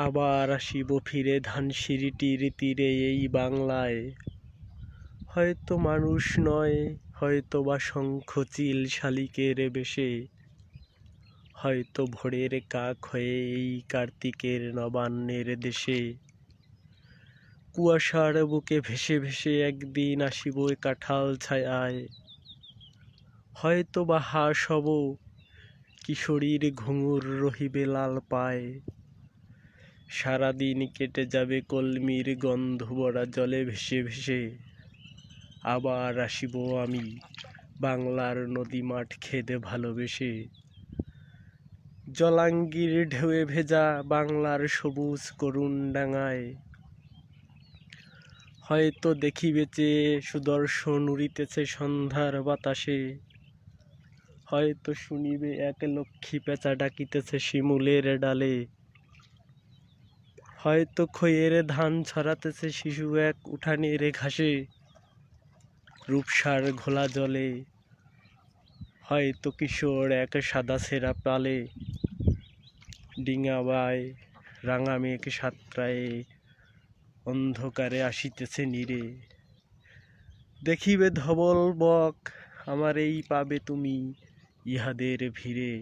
আবার আসিব ফিরে ধানসিঁড়িটির তীরে এই বাংলায়। হয়তো মানুষ নয় হয়তো বা শঙ্খ চিল শালিকের বেশে। হয়তো ভোরের কাক হয়ে এই কার্তিকের নবান্নের দেশে। কুয়াশার বুকে ভেসে ভেসে একদিন আসিব কাঁঠাল ছায়ায়। হয়তো বা হাঁস হব, কিশোরীর ঘুঙুর রহিবে লাল পায়। সারাদিন কেটে যাবে কলমির গন্ধ ভরা জলে ভেসে ভেসে। আবার আসিব আমি বাংলার নদী মাঠ খেতে ভালোবেসে। জলাঙ্গির ঢেউয়ে ভেজা বাংলার সবুজ করুণ ডাঙায় হয়তো দেখিবে চেয়ে সুদর্শন উড়িতেছে সন্ধ্যার বাতাসে। হয়তো শুনিবে এক লক্ষ্মী পেঁচা ডাকিতেছে শিমুলের ডালে। হয়তো খইয়ের ধান ছড়াতেছে শিশু এক উঠানের ঘাসে। রূপসার ঘোলা জলে হয়তো কিশোর এক সাদা সেরা পালে। ডিঙাবায় রাঙা মেঘ সাতটায় অন্ধকারে আসিতেছে নীরে। দেখিবে ধবল বক, আমার এই পাবে তুমি ইহাদের ভিড়ে।